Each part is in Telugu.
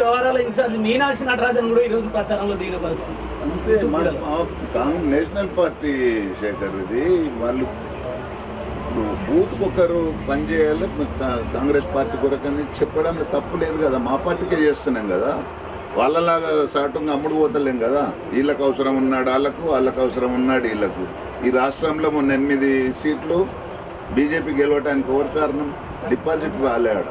వ్యవహారాల ఇన్ఛార్జ్ మీనాక్షి నటరాజన్ కూడా ఈ రోజు ప్రచారంలో దిగిన పరిస్థితి. అంతే నేషనల్ పార్టీ శేఖర్ ఇది వాళ్ళు బూత్ ఒకరు పనిచేయాలి కాంగ్రెస్ పార్టీ కొరకని చెప్పడంలో తప్పు లేదు కదా. మా పార్టీకే చేస్తున్నాం కదా. వాళ్ళలాగా సాటుగా అమ్ముడు పోతలేం కదా. వీళ్ళకి అవసరం ఉన్నాడు వాళ్ళకు వాళ్ళకు అవసరం ఉన్నాడు వీళ్ళకు. ఈ రాష్ట్రంలో మొన్న ఎనిమిది సీట్లు బీజేపీ గెలవడానికి ఎవరి కారణం? డిపాజిట్ రాలే ఆడ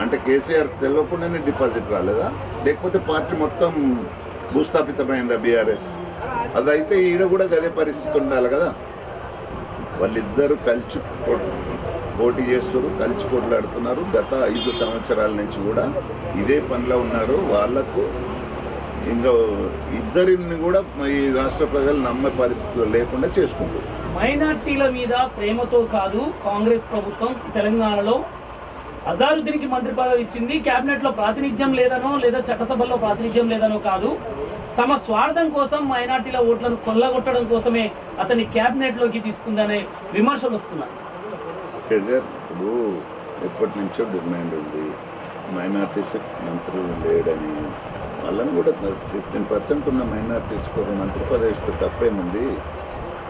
అంటే కేసీఆర్ తెలియకుండానే డిపాజిట్ రాలేదా? లేకపోతే పార్టీ మొత్తం భూస్థాపితమైందా బీఆర్ఎస్? అదైతే ఈడ కూడా అదే పరిస్థితి ఉండాలి కదా. వాళ్ళిద్దరూ కలిసి పోటీ చేస్తారు కలిసి కొట్లాడుతున్నారు గత ఐదు సంవత్సరాల నుంచి కూడా ఇదే పనిలో ఉన్నారు. వాళ్ళకు ఇంకా ఇద్దరిని కూడా ఈ రాష్ట్ర ప్రజలు నమ్మే పరిస్థితులు లేకుండా చేసుకుంటారు మైనార్టీల మీద ప్రేమతో కాదు కాంగ్రెస్ ప్రభుత్వం తెలంగాణలో అజారుద్దీన్కి మంత్రి పదవి ఇచ్చింది. క్యాబినెట్లో ప్రాతినిధ్యం లేదనో లేదా చట్టసభలో ప్రాతినిధ్యం లేదనో కాదు. తమ స్వార్థం కోసం మైనార్టీల ఓట్లను కొల్లగొట్టడం కోసమే అతన్ని క్యాబినెట్లోకి తీసుకుందనే విమర్శలు వస్తున్నాయి. ఇప్పుడు ఎప్పటి నుంచో డిమాండ్ ఉంది. మైనార్టీస్ మంత్రులు లేడని. వాళ్ళని కూడా ఫిఫ్టీన్ పర్సెంట్ ఉన్న మైనార్టీస్ కూడా మంత్రి పదవి ఇస్తే తప్పేముంది?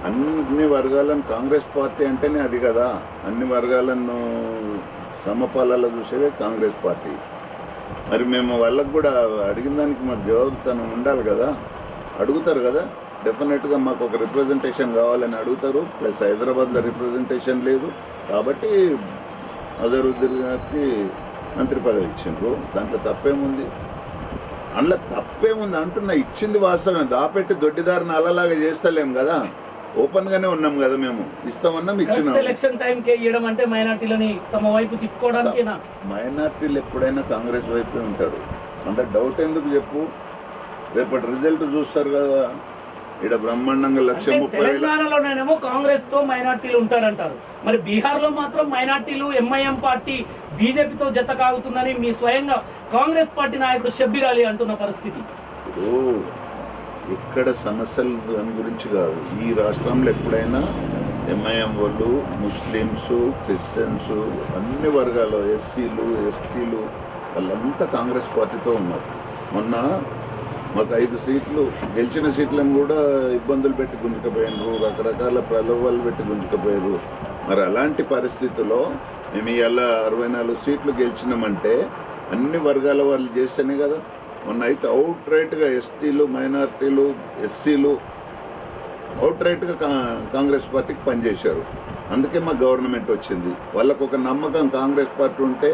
అన్ని వర్గాలను కాంగ్రెస్ పార్టీ అంటేనే అది కదా. అన్ని వర్గాలను సమపాలలో చూసేదే కాంగ్రెస్ పార్టీ. మరి మేము వాళ్ళకు కూడా అడిగిన దానికి మాకు జవాబుతనం ఉండాలి కదా? అడుగుతారు కదా? డెఫినెట్గా మాకు ఒక రిప్రజెంటేషన్ కావాలని అడుగుతారు. ప్లస్ హైదరాబాద్లో రిప్రజెంటేషన్ లేదు. కాబట్టి అజరుద్దీన్ గారికి మంత్రి పదవి ఇచ్చిండ్రు. దాంట్లో తప్పేముంది? అందులో తప్పేముంది అంటున్నా. ఇచ్చింది వాస్తవమే. దాపెట్టి దొడ్డిదారిని అలలాగా చేస్తలేం కదా? ఓపెన్గానే ఉన్నాం కదా మేము. ఇస్తామన్నాం ఇచ్చినాం ఎలక్షన్ టైం కే ఇవ్వడం అంటే మైనార్టీలని తమ వైపు మైనార్టీలు ఎప్పుడైనా కాంగ్రెస్ వైపే ఉంటారు. అంత డౌట్ ఎందుకు చెప్పు? రేపటి రిజల్ట్ చూస్తారు కదా. ఇక్కడ బ్రహ్మాండంగా లక్ష అంటే ముప్పై తెలంగాణలోనేమో కాంగ్రెస్తో మైనార్టీలు ఉంటారంటారు. మరి బీహార్లో మాత్రం మైనార్టీలు ఎంఐఎం పార్టీ బీజేపీతో జత కాగుతుందని మీ స్వయంగా కాంగ్రెస్ పార్టీ నాయకుడు షబ్బీర్ అలీ అంటున్న పరిస్థితి. ఇక్కడ సమస్యలు దాని గురించి కాదు. ఈ రాష్ట్రంలో ఎప్పుడైనా ఎంఐఎం వాళ్ళు ముస్లిమ్స్ క్రిస్టియన్స్ అన్ని వర్గాలు ఎస్సీలు ఎస్టీలు వాళ్ళంతా కాంగ్రెస్ పార్టీతో ఉన్నారు. మొన్న మాకు ఐదు సీట్లు గెలిచిన సీట్లను కూడా ఇబ్బందులు పెట్టి గుంజుకపోయినారు రకరకాల ప్రలోభాలు పెట్టి గుంజుకపోయారు మరి అలాంటి పరిస్థితుల్లో మేము ఇవాళ అరవై నాలుగు సీట్లు గెలిచినామంటే అన్ని వర్గాల వాళ్ళు చేస్తేనే కదా. మొన్న అయితే అవుట్ రైట్గా ఎస్టీలు మైనార్టీలు ఎస్సీలు అవుట్ రైట్గా కాంగ్రెస్ పార్టీకి పనిచేశారు. అందుకే మా గవర్నమెంట్ వచ్చింది. వాళ్ళకు ఒక నమ్మకం కాంగ్రెస్ పార్టీ ఉంటే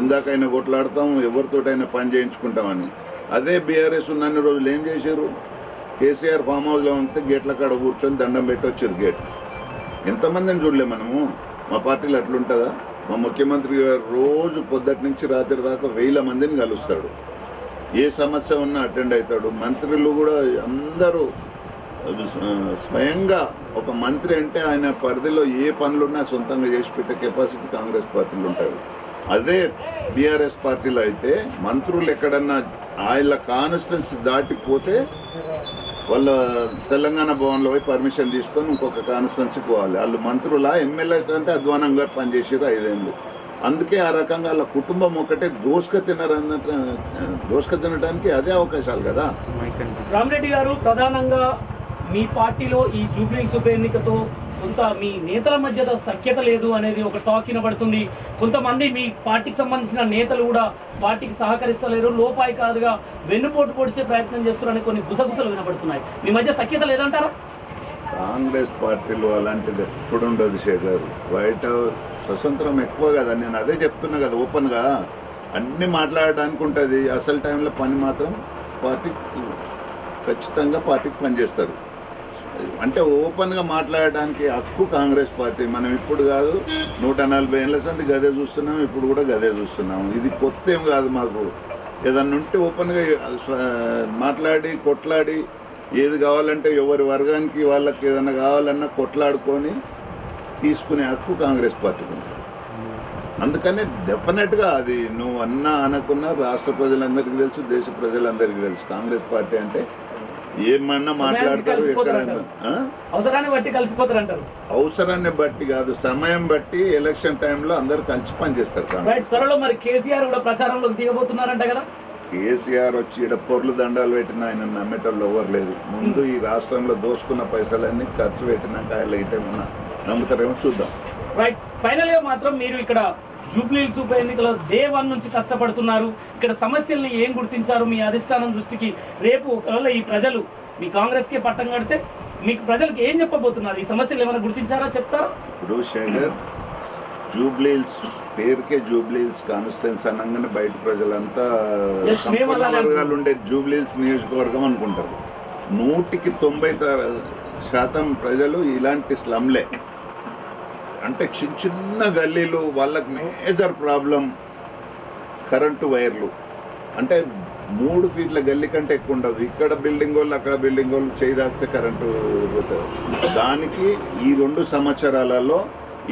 ఎందాకైనా కొట్లాడతాం ఎవరితోటైనా పని చేయించుకుంటామని అదే బీఆర్ఎస్ ఉన్నన్ని రోజులు ఏం చేశారు? కేసీఆర్ ఫామ్ హౌస్లో ఉంటే గేట్ల కాడ కూర్చొని దండం పెట్టి వచ్చారు గేట్. ఎంతమందిని చూడలే మనము? మా పార్టీలో అట్లుంటుందా? మా ముఖ్యమంత్రి గారు రోజు పొద్దుటి నుంచి రాత్రి దాకా వేల మందిని కలుస్తాడు. ఏ సమస్య ఉన్నా అటెండ్ అవుతాడు. మంత్రులు కూడా అందరూ స్వయంగా ఒక మంత్రి అంటే ఆయన పరిధిలో ఏ పనులున్నా సొంతంగా చేసి పెట్టే కెపాసిటీ కాంగ్రెస్ పార్టీలు ఉంటుంది. అదే బీఆర్ఎస్ పార్టీలో అయితే మంత్రులు ఎక్కడన్నా ఆయన కాన్స్టిట్యున్సీ దాటిపోతే వాళ్ళ తెలంగాణ భవన్లో పోయి పర్మిషన్ తీసుకొని ఇంకొక కాన్స్టిట్యున్సీకి పోవాలి. వాళ్ళు మంత్రుల ఎమ్మెల్యే కంటే అధ్వానంగా పనిచేసారు ఐదేళ్ళు. అందుకే ఆ రకంగా వాళ్ళ కుటుంబం ఒకటే దోసుక తినరు అన్నట్టు దోసుక తినడానికి అదే అవకాశాలు కదా. రామరెడ్డి గారు ప్రధానంగా మీ పార్టీలో ఈ జూబ్లీస్ ఉప ఎన్నికతో కొంత మీ నేతల మధ్య సఖ్యత లేదు అనేది ఒక టాక్ వినబడుతుంది. కొంతమంది మీ పార్టీకి సంబంధించిన నేతలు కూడా పార్టీకి సహకరిస్తలేరు లోపాయి కాదుగా వెన్నుపోటు పొడిచే ప్రయత్నం చేస్తున్నారని కొన్ని గుసగుసలు వినబడుతున్నాయి. మీ మధ్య సఖ్యత లేదంటారా? కాంగ్రెస్ పార్టీలో అలాంటిది ఎప్పుడు ఉండదు శేఖర్ బయట స్వతంత్రం ఎక్కువ కదా నేను అదే చెప్తున్నా కదా ఓపెన్గా. అన్ని మాట్లాడడానికి ఉంటుంది. అసలు టైంలో పని మాత్రం పార్టీ ఖచ్చితంగా పార్టీకి పనిచేస్తారు. అంటే ఓపెన్గా మాట్లాడడానికి హక్కు కాంగ్రెస్ పార్టీ. మనం ఇప్పుడు కాదు నూట నలభై ఏళ్ళ సంది గదే చూస్తున్నాం ఇప్పుడు కూడా గదే చూస్తున్నాం. ఇది కొత్త ఏం కాదు మాకు. ఏదన్నా ఉంటే ఓపెన్గా మాట్లాడి కొట్లాడి ఏది కావాలంటే ఎవరి వర్గానికి వాళ్ళకి ఏదైనా కావాలన్నా కొట్లాడుకొని తీసుకునే హక్కు కాంగ్రెస్ పార్టీకి ఉంది అందుకని డెఫినెట్గా అది నువ్వు అన్నా అనకున్నా రాష్ట్ర ప్రజలందరికీ తెలుసు దేశ ప్రజలందరికీ తెలుసు. కాంగ్రెస్ పార్టీ అంటే ఏమన్నా మాట్లాడతారు ఎక్కడైనా? అవసరాన్ని బట్టి కాదు సమయం బట్టి ఎలక్షన్ టైంలో అందరు కలిసి పనిచేస్తారు త్వరలో మరి కేసీఆర్ కూడా ప్రచారంలోకి దిగబోతున్నారంట కదా? కేసీఆర్ వచ్చి ఈడ పొర్లు దండాలు పెట్టిన ఆయన నమ్మేటోళ్ళు ఎవరు లేదు ముందు ఈ రాష్ట్రంలో దోసుకున్న పైసలన్నీ ఖర్చు పెట్టినాక ఆయన ఇటేమన్నా నమ్ముతారేమో చూద్దాం. రైట్ ఫైనల్గా మాత్రం మీరు ఇక్కడ జూబ్లీహిల్స్ ఉప ఎన్నికలో డే వన్ నుంచి కష్టపడుతున్నారు. ఇక్కడ సమస్యల్ని ఏం గుర్తించారు మీ అధిష్టానం దృష్టికి? రేపు ఒకవేళ ఈ ప్రజలు మీ కాంగ్రెస్కి పట్టం కడితే మీకు ప్రజలకు ఏం చెప్పబోతున్నారు? ఈ సమస్యలు ఏమైనా గుర్తించారా? చెప్తారా? ఇప్పుడు శేఖర్ జూబ్లీల్స్ పేరుకే జూబ్లీల్స్ కాన్స్టిట్యున్సీ అనగానే బయట ప్రజలంతా వర్గాలు ఉండే జూబ్లీల్స్ నియోజకవర్గం అనుకుంటారు. నూటికి తొంభై శాతం ప్రజలు ఇలాంటి స్లమ్లే అంటే చిన్న చిన్న గల్లీలు వాళ్ళకి మేజర్ ప్రాబ్లం కరెంటు వైర్లు. అంటే మూడు ఫీట్ల గల్లీ కంటే ఎక్కువ ఉండదు. ఇక్కడ బిల్డింగ్ వాళ్ళు అక్కడ బిల్డింగ్ వాళ్ళు చేయదాకితే కరెంటు పోతుంది దానికి ఈ రెండు సంవత్సరాలలో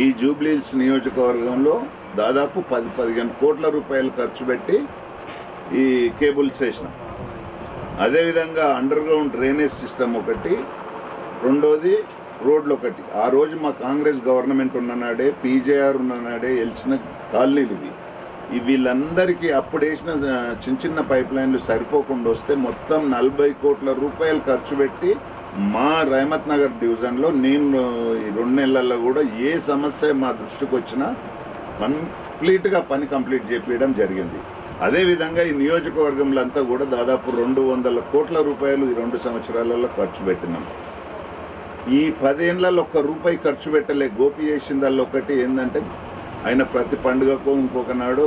ఈ జూబ్లీహిల్స్ నియోజకవర్గంలో దాదాపు పది పదిహేను కోట్ల రూపాయలు ఖర్చు పెట్టి ఈ కేబుల్స్ వేసినాం అదేవిధంగా అండర్ గ్రౌండ్ డ్రైనేజ్ సిస్టమ్ ఒకటి. రెండోది రోడ్లు ఒకటి ఆ రోజు మా కాంగ్రెస్ గవర్నమెంట్ ఉన్ననాడే పీజేఆర్ ఉన్ననాడే గెలిచిన కాలనీలు ఇవి. వీళ్ళందరికీ అప్పుడు వేసిన చిన్న చిన్న పైప్ లైన్లు సరిపోకుండా వస్తే మొత్తం నలభై కోట్ల రూపాయలు ఖర్చు పెట్టి మా రైమత్ నగర్ డివిజన్లో నేను ఈ రెండు నెలల్లో కూడా ఏ సమస్య మా దృష్టికి వచ్చినా కంప్లీట్గా పని కంప్లీట్ చేపించడం జరిగింది. అదేవిధంగా ఈ నియోజకవర్గంలో అంతా కూడా దాదాపు రెండు వందల కోట్ల రూపాయలు ఈ రెండు సంవత్సరాలలో ఖర్చు పెట్టినాం. ఈ పదేళ్ళలో ఒక్క రూపాయి ఖర్చు పెట్టలే. గోపి చేసిందల్లో ఒకటి ఏంటంటే ఆయన ప్రతి పండుగకు ఇంకొక నాడు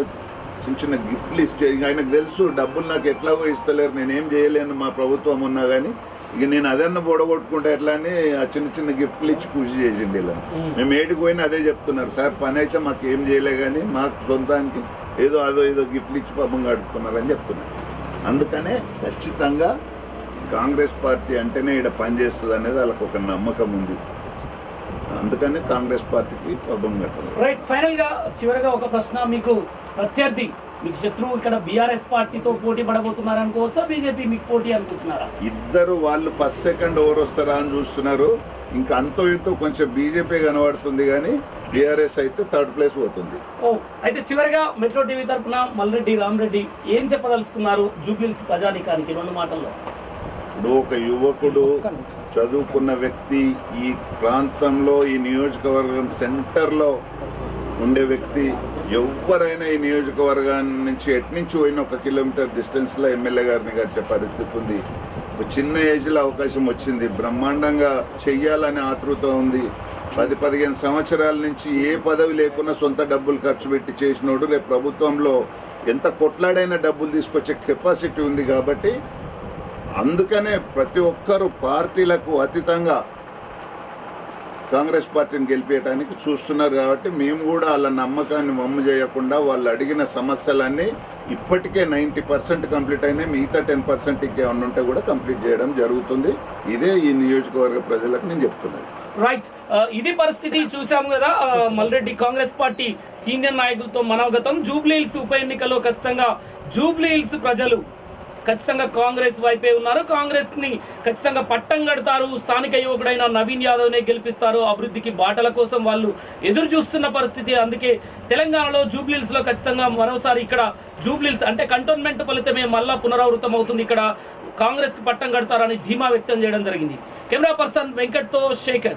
చిన్న చిన్న గిఫ్ట్లు ఇక ఆయనకు తెలుసు డబ్బులు నాకు ఎట్లాగో ఇస్తలేరు నేనేం చేయలేను మా ప్రభుత్వం ఉన్నా కానీ ఇక నేను అదన్న బొడగొట్టుకుంటే ఎట్లా అని ఆ చిన్న చిన్న గిఫ్ట్లు ఇచ్చి కృషి చేసింది ఇలా మేము ఏడికి పోయినా అదే చెప్తున్నారు సార్ పని అయితే మాకు ఏం చేయలే కానీ మాకు సొంతానికి ఏదో అదో ఏదో గిఫ్ట్లు ఇచ్చి పాపం గడుపుకున్నారని చెప్తున్నారు. అందుకనే ఖచ్చితంగా కాంగ్రెస్ పార్టీ అంటేనే ఇక్కడ పనిచేస్తుంది అనేది వాళ్ళకు ఒక నమ్మకం ఉంది. అందుకని కాంగ్రెస్ పార్టీకి పబ్బం కట్టాలి రైట్ ఫైనల్గా చివరిగా ఒక ప్రశ్న మీకు ప్రత్యర్థి మీకు శత్రువు ఇక్కడ బీఆర్ఎస్ పార్టీతో పోటీ పడబోతున్నారు అనుకోవచ్చా బీజేపీ మీకు పోటీ అనుకుంటున్నారా? ఇద్దరు వాళ్ళు ఫస్ట్ సెకండ్ ఓవర్ వస్తారా అని చూస్తున్నారు. ఇంకా అంతో ఇంతో కొంచెం బీజేపీ కనబడుతుంది కానీ బీఆర్ఎస్ అయితే థర్డ్ ప్లేస్ పోతుంది. ఓ అయితే చివరిగా మెట్రో టీవీ తరపున మల్రెడ్డి రామరెడ్డి ఏం చెప్పదలుచుకున్నారు జూబ్లీల్స్ ప్రజానికానికి రెండు మాటల్లో? ఇప్పుడు ఒక యువకుడు చదువుకున్న వ్యక్తి ఈ ప్రాంతంలో ఈ నియోజకవర్గం సెంటర్లో ఉండే వ్యక్తి ఎవరైనా ఈ నియోజకవర్గాన్ని నుంచి ఎట్నుంచి పోయిన ఒక కిలోమీటర్ డిస్టెన్స్లో ఎమ్మెల్యే గారిని గడిచే పరిస్థితి ఉంది. ఒక చిన్న ఏజ్లో అవకాశం వచ్చింది. బ్రహ్మాండంగా చెయ్యాలనే ఆతృత ఉంది. పది పదిహేను సంవత్సరాల నుంచి ఏ పదవి లేకున్నా సొంత డబ్బులు ఖర్చు పెట్టి చేసినోడు రేపు ప్రభుత్వంలో ఎంత కొట్లాడైన డబ్బులు తీసుకొచ్చే కెపాసిటీ ఉంది కాబట్టి అందుకనే ప్రతి ఒక్కరు పార్టీలకు అతీతంగా కాంగ్రెస్ పార్టీని గెలిపేయడానికి చూస్తున్నారు కాబట్టి మేము కూడా వాళ్ళ నమ్మకాన్ని మమ్ము చేయకుండా వాళ్ళు అడిగిన సమస్యలన్నీ ఇప్పటికే నైంటీ పర్సెంట్ కంప్లీట్ అయినాయి. మిగతా టెన్ పర్సెంట్ ఇంకేమన్నా ఉంటే కూడా కంప్లీట్ చేయడం జరుగుతుంది. ఇదే ఈ నియోజకవర్గ ప్రజలకు నేను చెప్తున్నాను. రైట్ ఇది పరిస్థితి చూసాము కదా. మల్రెడ్డి కాంగ్రెస్ పార్టీ సీనియర్ నాయకులతో మనోగతం. జూబ్లీహిల్స్ ఉప ఎన్నికల్లో ఖచ్చితంగా జూబ్లీహిల్స్ ప్రజలు ఖచ్చితంగా కాంగ్రెస్ వైపే ఉన్నారు. కాంగ్రెస్ని ఖచ్చితంగా పట్టం కడతారు. స్థానిక యువకుడైన నవీన్ యాదవ్నే గెలిపిస్తారు. అభివృద్ధికి బాటల కోసం వాళ్ళు ఎదురు చూస్తున్న పరిస్థితి. అందుకే తెలంగాణలో జూబ్లీహిల్స్లో ఖచ్చితంగా మరోసారి ఇక్కడ జూబ్లీహిల్స్ అంటే కంటోన్మెంట్ ఫలితమే మళ్ళా పునరావృతం అవుతుంది. ఇక్కడ కాంగ్రెస్కి పట్టం కడతారని ధీమా వ్యక్తం చేయడం జరిగింది. కెమెరా పర్సన్ వెంకట్తో శేఖర్.